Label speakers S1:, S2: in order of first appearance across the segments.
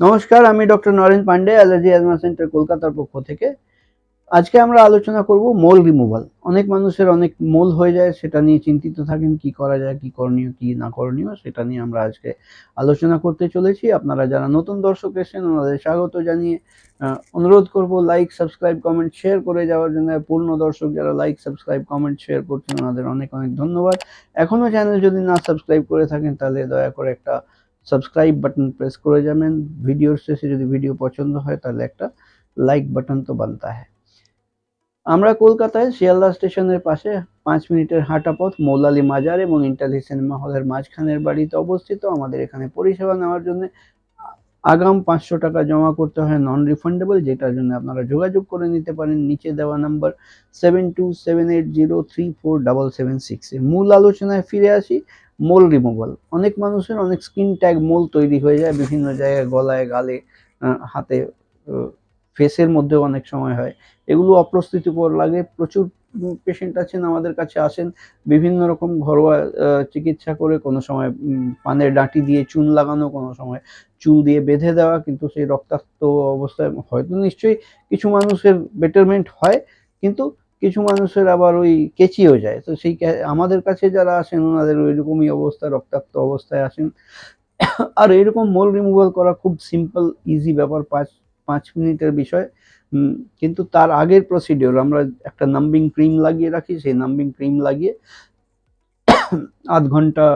S1: নমস্কার, আমি doctor Naren Pandey, allergy asthma centre কলকাতার পক্ষ থেকে। আজকে আমরা আলোচনা করব মোল রিমুভাল অনেক মানুষের অনেক মোল হয়ে যায়, সেটা নিয়ে চিন্তিত থাকেন, কি করা যায়, কি করণীয়, কি না করণীয়, সেটা নিয়ে আমরা আজকে আলোচনা করতে চলেছি। আপনারা যারা নতুন দর্শক এসেছেন, ওনাদের স্বাগত জানিয়ে অনুরোধ করব লাইক সাবস্ক্রাইব কমেন্ট শেয়ার করে যাওয়ার জন্য। পূর্ণ দর্শক যারা লাইক সাবস্ক্রাইব কমেন্ট শেয়ার করছেন, ওনাদের অনেক অনেক ধন্যবাদ। এখনও চ্যানেল যদি না সাবস্ক্রাইব করে থাকেন, তাহলে দয়া করে একটা সাবস্ক্রাইব বাটন প্রেস করে যাবেন। ভিডিওর শেষে যদি ভিডিও পছন্দ হয়, তাহলে একটা লাইক বাটন তো বানতা হয় আমরা কলকাতায় শিয়ালদা স্টেশনের পাশে পাঁচ মিনিটের হাঁটা পথ মৌলালি মাজার এবং ইন্টালি সিনেমা হলের মাঝখানের বাড়িতে অবস্থিত। আমাদের এখানে পরিষেবা নেওয়ার জন্য আগাম পাঁচশো টাকা জমা করতে হয় নন রিফান্ডেবল যেটার জন্য আপনারা যোগাযোগ করে নিতে পারেন। নিচে দেওয়া number seven two seven eight zero three four double seven সিক্সে মূল আলোচনায় ফিরে আসি মোল রিমুভাল অনেক মানুষের অনেক স্কিন ট্যাগ মোল তৈরি হয়ে যায়, বিভিন্ন জায়গায় গলায়, গালে হাতে ফেসের মধ্যেও অনেক সময় হয়। এগুলো অপ্রস্তুতিকর লাগে, প্রচুর পেশেন্ট আছেন, আমাদের কাছে আসেন, বিভিন্ন রকম ঘরোয়া চিকিৎসা করে কোনো সময় পানের ডাঁটি দিয়ে চুন লাগানো, কোনো সময় চুল দিয়ে বেঁধে দেওয়া, কিন্তু সেই রক্তাক্ত অবস্থায় হয়তো নিশ্চয়ই কিছু মানুষের বেটারমেন্ট হয়, কিন্তু কিছু মানুষের আবার ওই কেচিও যায়। তো সেই আমাদের কাছে যারা আসেন, ওনাদের ওই রকমই অবস্থা, রক্তাক্ত অবস্থায় আসেন। আর এরকম মোল রিমুভাল করা খুব সিম্পল ইজি ব্যাপার, পাঁচ পাঁচ মিনিটের বিষয় কিন্তু তার আগের প্রসিডিওর আমরা একটা নাম্বিং ক্রিম লাগিয়ে রাখি, সেই নাম্বিং ক্রিম লাগিয়ে আধ ঘণ্টা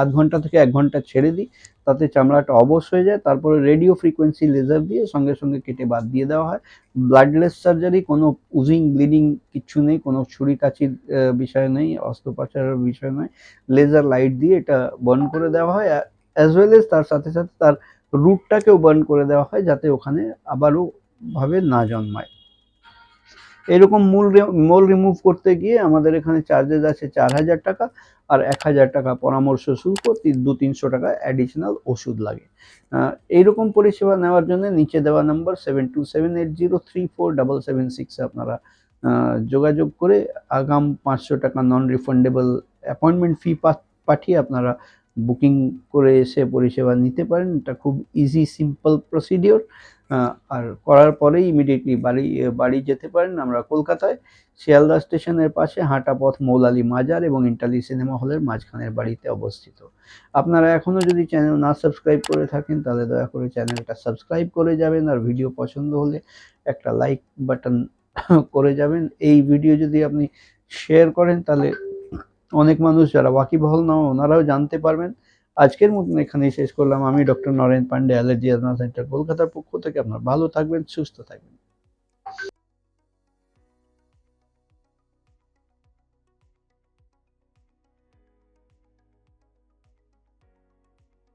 S1: আধ ঘণ্টা থেকে এক ঘণ্টা ছেড়ে দিই, তাতে চামড়াটা অবশ হয়ে যায়, তারপরে রেডিও ফ্রিকোয়েন্সি লেজার দিয়ে সঙ্গে সঙ্গে কেটে বাদ দিয়ে দেওয়া হয়। ব্লাডলেস সার্জারি কোনো উজিং ব্লিডিং কিচ্ছু নেই, কোনো ছুরি কাচির বিষয় নেই, অস্ত্রোপচারের বিষয় নয়। লেজার লাইট দিয়ে এটা বার্ন করে দেওয়া হয় অ্যাজ ওয়েল এস তার সাথে সাথে তার রুটটাকেও বার্ন করে দেওয়া হয় যাতে ওখানে আবারও ভাবে না জন্মায়। এরকম মূল মোল রিমুভ করতে গিয়ে আমাদের এখানে চার্জেস আছে চার হাজার টাকা আর এক হাজার টাকা পরামর্শ শুল্ক দু, তিনশো টাকা অ্যাডিশনাল ওষুধ লাগে। এইরকম পরিষেবা নেওয়ার জন্য নিচে দেওয়া number seven two seven eight zero three four double seven সিক্সে আপনারা যোগাযোগ করে আগাম পাঁচশো টাকা নন রিফান্ডেবল অ্যাপয়েন্টমেন্ট ফি পাঠিয়ে আপনারা বুকিং করে এসে পরিষেবা নিতে পারেন। এটা খুব ইজি সিম্পল প্রসিডিওর আর করার পরেই ইমিডিয়েটলি বাড়ি বাড়ি যেতে পারেন আমরা কলকাতায়। শিয়ালদা স্টেশনের পাশে হাঁটা পথ মৌলালি মাজার এবং ইন্টালি সিনেমা হলের মাঝখানের বাড়িতে অবস্থিত। আপনারা এখনও যদি চ্যানেল না সাবস্ক্রাইব করে থাকেন, তাহলে দয়া করে চ্যানেলটা সাবস্ক্রাইব করে যাবেন আর ভিডিও পছন্দ হলে একটা লাইক বাটন করে যাবেন। এই ভিডিও যদি আপনি শেয়ার করেন, তাহলে অনেক মানুষ যারা ওয়াকিবহল না, ওনারাও জানতে পারবেন। আজকের মতন এখানেই শেষ করলাম। আমি doctor Naren Pandey, allergy centre কলকাতার পক্ষ থেকে আপনার ভালো থাকবেন, সুস্থ থাকবেন।